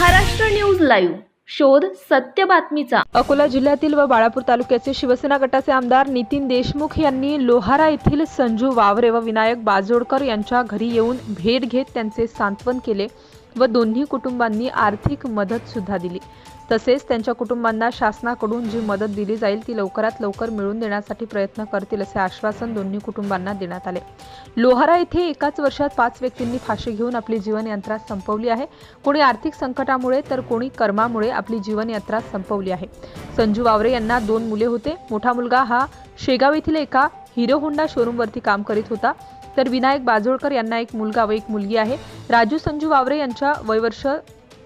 Maharashtra news live. शोध सत्य बातमीचा. अकोला जिल्ह्यातील व बाळापूर तालुक्याचे शिवसेना गटाचे आमदार नितीन देशमुख यांनी लोहारा येथील संजू वावरे व विनायक बाजोडकर यांच्या घरी येऊन भेट घेत त्यांचे सांत्वन केले. व दोन्ही कुटुंबांनी आर्थिक मदत सुद्धा दिली. तसेच त्यांच्या कुटुंबांना शासनाकडून जी मदत दिली जाईल ती लवकरात लवकर मिळवून देण्यासाठी प्रयत्न करतील असे आश्वासन दोन्ही कुटुंबांना देण्यात आले. लोहारा येथे एकाच वर्षात पाच व्यक्तींनी फाशी घेऊन आपली जीवनयात्रा संपवली आहे. कोणी आर्थिक संकटामुळे तर कोणी कर्मामुळे आपली जीवनयात्रा संपवली आहे. संजू वावरे यांना दोन मुले होते. मोठा मुलगा हा शेगाव येथील एका हिरो होंडा शोरूमवरती काम करीत होता. तर विनायक बाजोळकर यांना एक मुलगा व एक मुलगी आहे. राजू संजू वावरे यांच्या वयवर्ष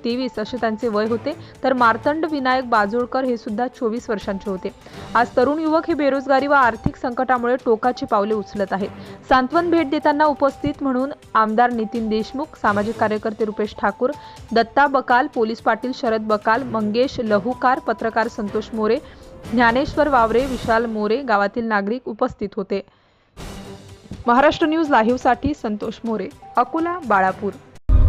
तेवीस असे त्यांचे वय होते. तर मार्तंड विनायक बाजोळकर हे सुद्धा चोवीस वर्षांचे होते. आज तरुण युवक हे बेरोजगारी व आर्थिक संकटामुळे टोकाची पावले उचलत आहेत. सांत्वन भेट देताना उपस्थित म्हणून आमदार नितीन देशमुख सामाजिक कार्यकर्ते रुपेश ठाकूर दत्ता बकाल पोलीस पाटील शरद बकाल मंगेश लहुकार पत्रकार संतोष मोरे ज्ञानेश्वर वावरे विशाल मोरे गावातील नागरिक उपस्थित होते. महाराष्ट्र न्यूज लाईव्हसाठी संतोष मोरे अकोला बाळापूर.